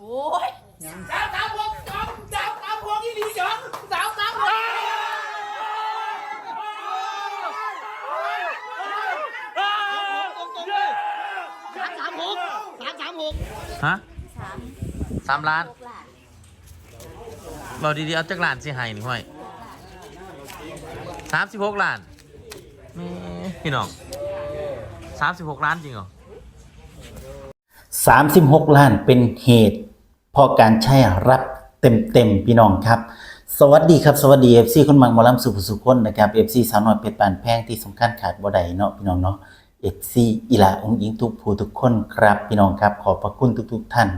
โอ้ยสาวสาวหกสองสาวสาวหกอีหลีสองสาวสาวหกสามสามหกสามสามหกฮะสามสามล้านหกล้านบอกดีๆ เอาจักล้านสิให้นี่ห้อยสามสิบหกล้านแม่พี่น้องสามสิบหกล้านจริงเหรอ36 ล้านเป็นเหตุเพอการใช้รับเต็มๆพี่น้องครับ สวัสดีครับ สวัสดี FC คนมังมอลำสุภสุคนนะครับ FC สาวน้อยเป็ดปานแพงที่สำคัญขาดบ่ได้เนาะพี่น้องเนาะ FC อีหลาองค์หญิงทุกผู้ทุกคนครับพี่น้องครับ ขอบพระคุณทุก ๆ ท่าน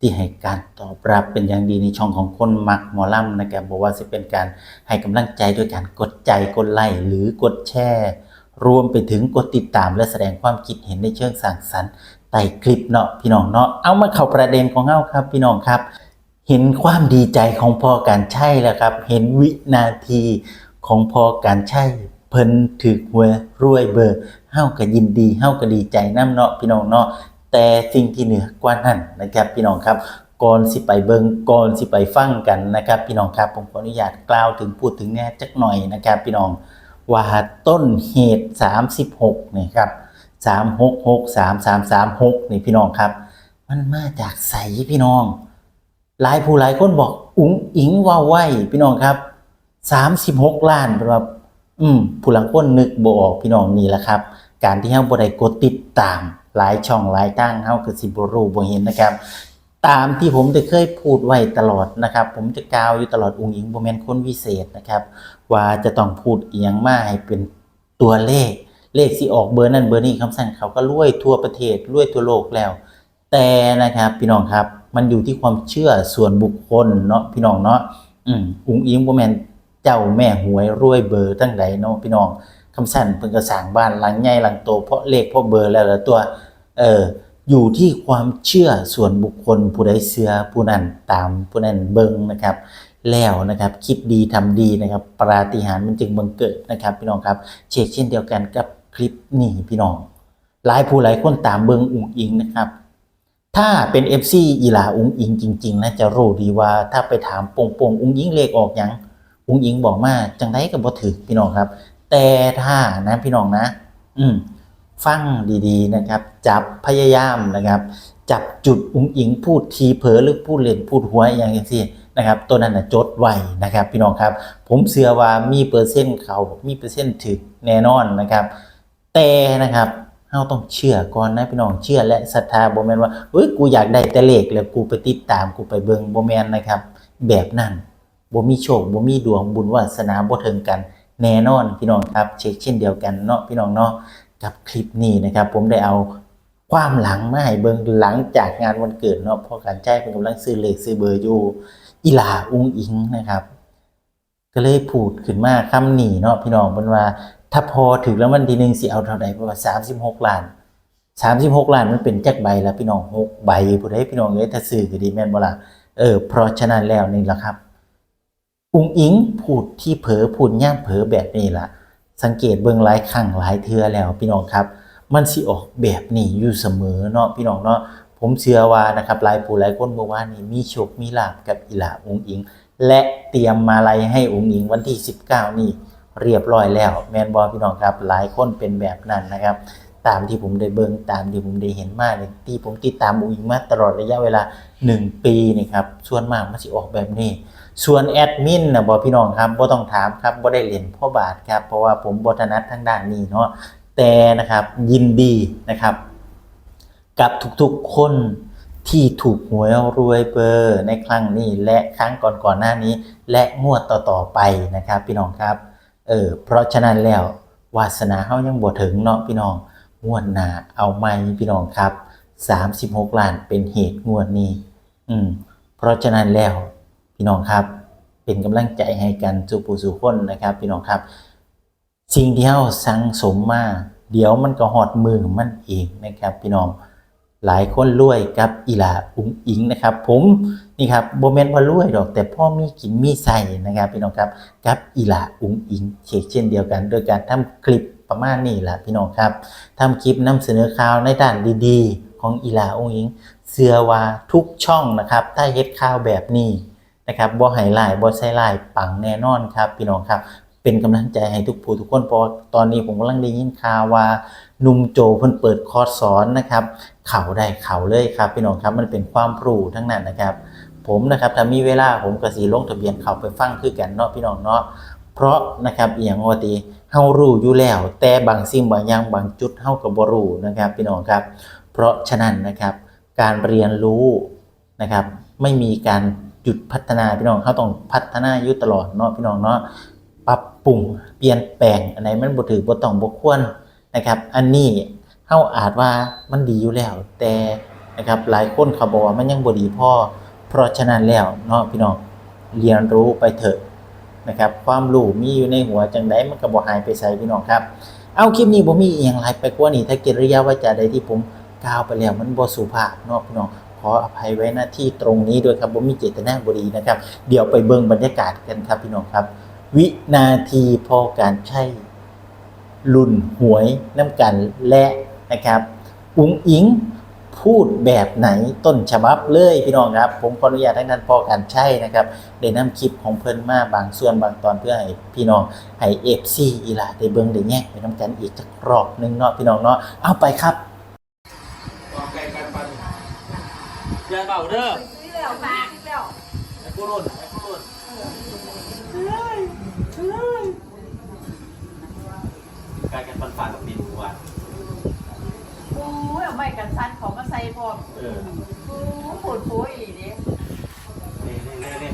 ที่ให้การตอบรับเป็นอย่างดีในช่องของคนมักมอลำนะครับบอกว่าจะเป็นการให้กำลังใจด้วยการกดใจกดไลค์หรือกดแชร์รวมไปถึงกดติดตามและแสดงความคิดเห็นในเชิงสร้างสรรค์ ใต้คลิปเนาะพี่น้องเนาะเอามาเข้าประเด็นของเฮาครับ พี่น้องครับ เห็นความดีใจของพ่อการใช่แล้วครับ เห็นวินาทีของพ่อการใช่เพิ่นถึกหวยรวยเบอร์เฮาก็ยินดีเฮาก็ดีใจนํเนาะพี่น้องเนาะแต่สิ่งที่เหนือกว่านั้นนะครับ พี่น้องครับก่อนสิไปเบิงก่อนสิไปฟังกันนะครับ พี่น้องครับผมขออนุญาตกล่าวถึงพูดถึงแน่จักหน่อยนะครับ พี่น้องว่าต้นเหตุ 36นี่ครับ 366 3336นี่พี่น้องครับ มันมาจากใสพี่น้อง หลายผู้หลายคนบอกอุ๋งอิงว่าไหวพี่น้องครับ36ล้านเป็นว่าอืมผู้หลังคนนึกบออกพี่น้องนี่แหละครับ การที่เฮาบ่ได้กดติดตามหลายช่องหลายทางเฮาก็สิบ่รู้บ่เห็นนะครับตามที่ผมได้เคยพูดไว้ตลอดนะครับ ผมจะกล่าวอยู่ตลอดองค์หญิงบ่แมนคนวิเศษนะครับ ว่าจะต้องพูดเอียงมาให้เป็นตัวเลข เลขสิออกเบอร์นั่นเบอร์นี้คำสั่งเขาก็รวยทั่วประเทศรวยทั่วโลกแล้ว แต่นะครับพี่น้องครับมันอยู่ที่ความเชื่อส่วนบุคคลเนาะพี่น้องเนาะอืมอุ้งอิงบ่แมนเจ้าแม่หวยรวยเบอร์ตั้งใดเนาะพี่น้องคำสั่นเพิ่นก็สร้างบ้านหลังใหญ่หลังโตเพราะเลขเพราะเบอร์แล้วละตัวเอออยู่ที่ความเชื่อส่วนบุคคลผู้ใดเชื่อผู้นั้นตามผู้นั้นเบิงนะครับ แล้วนะครับคิดดีทำดีนะครับปาฏิหาริย์มันจึงบังเกิดนะครับ พี่น้องครับ เชกเช่นเดียวกันกับ คลิปนี้พี่น้อง หลายผู้หลายคนตามเบิงอุงอิงนะครับ ถ้าเป็น FC อีหลาอุงอิงจริง ๆนะจะรู้ดีว่าถ้าไปถามโป่งโป่งอุงอิงเลขออกหยังอุงอิงบอกมาจังไดก็บ่ถือพี่น้องครับ แต่ถ้านะพี่น้องนะ อืมฟังดีๆนะครับ จับพยายามนะครับ จับจุดอุงอิงพูดทีเผลอหรือพูดเล่นพูดหัวอย่างนี้สินะครับตัวนั้นนะจดไว้นะครับ พี่น้องครับ ผมเชื่อว่ามีเปอร์เซ็นต์เขามีเปอร์เซ็นต์ถึกแน่นอนนะครับ แต่นะครับเฮาต้องเชื่อก่อนนะพี่น้องเชื่อและศรัทธาบ่แมนว่าเฮ้ยกูอยากได้แต่เลขแล้วกูไปติดตามกูไปเบิงบ่แมนนะครับ แบบนั้นบ่มีโชคบ่มีดวงบุญวาสนาบ่ถึงกันแน่นอนพี่น้องครับ เช็คเช่นเดียวกันเนาะพี่น้องเนาะกับคลิปนี้นะครับ ผมได้เอาความหลังมาให้เบิงหลังจากงานวันเกิดเนาะเพอการใจเป็นกำลังซื้อเลขซื้อเบอร์อยู่อีลาอุ้งอิงนะครับ ก็เลยพูดขึ้นมาคำนี้เนาะพี่น้องเป็นว่า ถ้าพอถึงแล้ววันที่หนึ่งสิเอาเท่าไหร่เพราะว่าสามสิบหกล้านสามสิบหกล้านมันเป็นจักใบแล้วพี่น้องหกใบผู้ใดพี่น้องเอ้ยถ้าซื้อก็ดีแม่นบ่ล่ะเออเพราะฉะนั้นแล้วนี่แหละครับอุงอิงพูดที่เผลอพูดย่างเผลอแบบนี้ล่ะ สังเกตเบิ่งหลายครั้งหลายเทือแล้วพี่น้องครับ มันสิออกแบบนี้อยู่เสมอเนาะพี่น้องเนาะผมเชื่อว่านะครับลายผู้ลายคนเมื่อวานนี้มีโชคมีลาบกับอีหลาอุงอิง และเตรียมมาลัยให้อุงอิงวันที่ 19 นี่ เรียบร้อยแล้วแมนบอพี่น้องครับ หลายคนเป็นแบบนั้นนะครับ ตามที่ผมได้เบิงตามที่ผมได้เห็นมาเลยที่ผมติดตามอุงอิงมาตลอดระยะเวลา 1 ปีนี่ครับส่วนมากมันสิออกแบบนี้ ส่วนแอดมินนะบอพี่น้องครับบ่ต้องถามครับบ่ได้เหรียนพ่อบาทครับเพราะว่าผมบ่ถนัดทางด้านนี้เนาะแต่นะครับยินดีนะครับ กับทุกๆคนที่ถูกหวยรวยเบอร์ในครั้งนี้และครั้งก่อนๆหน้านี้ และงวดต่อๆไปนะครับ พี่น้องครับ เออเพราะฉะนั้นแล้ววาสนาเฮายังบ่ถึงเนาะพี่น้องงวดหน้าเอาใหม่พี่น้องครับ 36 ล้านเป็นเหตุงวดนี้ อืมเพราะฉะนั้นแล้วพี่น้องครับ เป็นกำลังใจให้กันสู่ผู้สู่คนนะครับ พี่น้องครับ สิ่งที่เฮาสังสมมาเดี๋ยวมันก็หอดมือมันเองนะครับ พี่น้อง หลายคนรวยกับอีหลาอุ้งอิงนะครับ ผมนี่ครับโบเมนว่ารวยดอก แต่พ่อมีกินมีใส่นะครับพี่น้องครับกับอีหลาอุ้งอิงเชกเช่นเดียวกัน โดยการทำคลิปประมาณนี้แหละพี่น้องครับทำคลิปนำเสนอข่าวในด้านดีๆ ของอีหลาองค์หญิงเสือว่าทุกช่องนะครับถ้าเฮ็ดข่าวแบบนี้นะครับบ่ให้ลายบ่ใส่ลายปังแน่นอนครับพี่น้องครับ เป็นกำลังใจให้ทุกผู้ทุกคนพราะว่าตอนนี้ผมกำลังได้ยินข่าวว่านุ่มโจเพิ่นเปิดคอร์สสอนนะครับ เข่าได้เข่าเลยครับพี่น้องครับมันเป็นความรู้ทั้งนั้นนะครับ ผมนะครับถ้ามีเวลาผมก็สิลงทะเบียนเข่าไปฟังคือกันเนาะพี่น้องเนาะเพราะนะครับอย่างว่าติเฮารู้อยู่แล้ว แต่บางสิ่งบางอย่างบางจุดเฮาก็บ่รู้นะครับ พี่น้องครับ เพราะฉะนั้นนะครับ การเรียนรู้นะครับ ไม่มีการหยุดพัฒนาพี่น้องเขาต้องพัฒนาอยู่ตลอดเนาะพี่น้องเนาะ ปรับปรุงเปลี่ยนแปลงอันไหนมันบ่ถือบ่ต้องบ่ควรนะครับ อันนี้เฮาอาจว่ามันดีอยู่แล้ว แต่นะครับหลายคนเขาบอกว่ามันยังบ่ดีพอเพราะฉะนั้นแล้วเนาะพี่น้องเรียนรู้ไปเถอะนะครับ ความรู้มีอยู่ในหัวจังไดมันก็บ่หายไปไสพี่น้องครับเอาคลิปนี้บ่มีอีหยังหลายไปกว่านี้ถ้ากิริยาวาจาใดที่ผมกล่าวไปแล้วมันบ่สุภาพเนาะพี่น้องขออภัยไว้หน้าที่ตรงนี้ด้วยครับบ่มีเจตนาบ่ดีนะครับ เดี๋ยวไปเบิ่งบรรยากาศกันครับพี่น้องครับ วินาทีพอการใช้รุ่นหวยน้ำกันและนะครับอุ๋งอิงพูดแบบไหนต้นฉบับเลยพี่น้องครับ ผมขออนุญาตทั้งนั้นพอการใช้นะครับได้นำคลิปของเพิ่นมาบางส่วนบางตอนเพื่อให้พี่น้องให้เอฟซีอีหลาได้เบิ่งได้แยกไปน้ำกันอีกจักรอบหนึงเนาะพี่น้องเนาะเอาไปครับอย่าเบาเด้อซื้อแล้วมาซื้อแล้วไอ้กูรุ่น มเออโอ้โหโผล่อีกเนี่ยนี่นี่นี่ย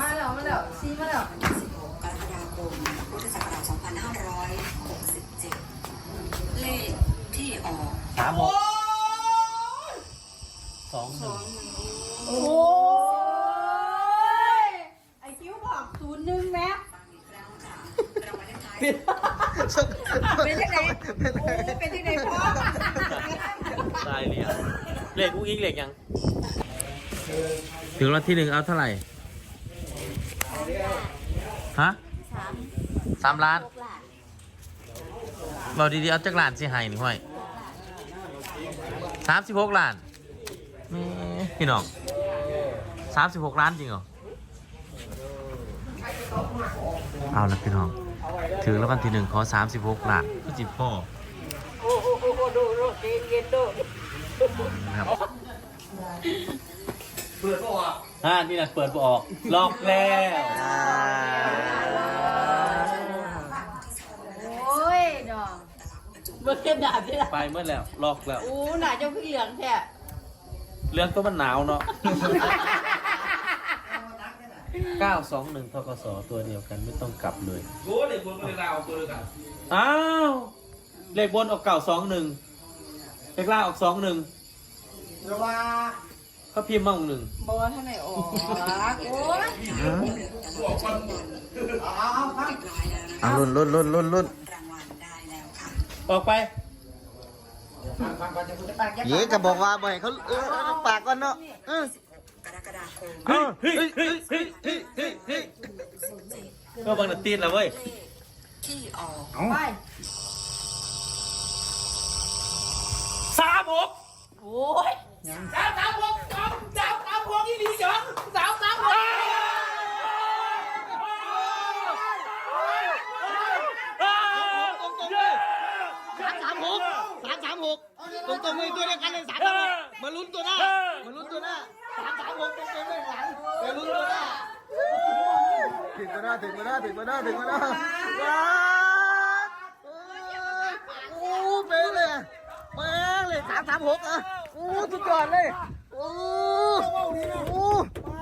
มาแล้วมาแล้วซีมาแล้วกรกฎาคมพุทธศักราช2567 เลขที่ออกสามหกสองหนึ่งโอ้ย ตายเลยอะเหล็กอุ้งอิงเหล็กยัง ถึงรอบที่หนึ่งเอาเท่าไหร่ ฮะสามล้านเราดีๆ เอาจักรล้านสิให้นี่ห้อยสามสิบหกล้านแม่พี่น้องสามสิบหกล้านจริงเหรอ เอาละพี่น้องถึงแล้ววันที่หนึ่งขอสามสิบหกล้านก็จิบพ่อ โอ้โหโอ้โหดูดูเย็นเย็นดู นะครับเปิดบ่ออกอ่านี่นะเปิดบ่ออกล็อกแล้วโอ้ยดอกเมื่อกี้หนาที่ละไปเมื่อแล้วล็อกแล้ว อู้หนาเจ้าพี่เหลืองแท้เรื่องก็มันหนาวเนาะ 921ทกสตัวเดียวกันไม่ต้องกลับเลย โอ้เลยบนเลยเราตัวเลยกันอ้าว เลขบนออกเก่าสองหนึ่ง เลขล่างออกสองหนึ่งเดี๋ยวว่าเขาพิมพ์มาหนึ่งบอกว่าท่านไหนออกโอ้ยบอกคนเอาเอาครับเรียบร้อยแล้วนะเอารุ่นรุ่นรุ่นรุ่นรุ่นรางวัลได้แล้วค่ะออกไปฟังฟังก่อนจะคุณจะปากแยกเย้ก็บอกว่าบ่ให้เขาเออเอาปากก่อนเนาะเออกรกฎาคมเฮ้ยเฮ้ยเฮ้ยเฮ้ยเฮ้ยเฮ้ยเฮ้ยก็บังนาตีนแล้วเว้ยเลขที่ออกไป สามหกโอ้ยสาวสาวหกสองสาวสาวหกอีหลีสองสาวสาวหกตรงๆเลยสามสามหกสามสามหกตรงตรงๆเลยตัวเดียวกันเลยสามสามหกมาลุ้นตัวหน้ามาลุ้นตัวหน้าสามสามหกตรงตรงๆเลยหลังไปลุ้นตัวหน้าถึงตัวหน้าถึงตัวหน้าถึงตัวหน้าถึงตัวหน้าว้าวโอ้เป๊ะเลยอะเป๊ะเลยสามสามหกอะโอ้สุดยอดเลยโอ้โอ้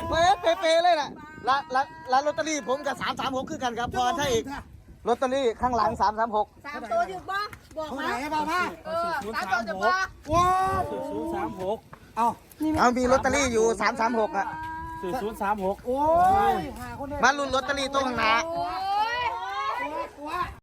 เป๊ะเป๊ะเป๊ะเลยน่ะร้านร้านร้านลอตเตอรี่ผมกับสามสามหกคือกันครับพรใช่อีกลอตเตอรี่ข้างหลังสามสามหกสามตัวถึงบ่บอกมาไหนบ้างพ่อเออสามตัวถึงบ่ว้าวศูนย์สามหกเอาเอามีลอตเตอรี่อยู่สามสามหกอะศูนย์ศูนย์สามหกโอ้ยหาคนเนี่ยมาลุ้นลอตเตอรี่ตรงข้างหน้าโอ้ย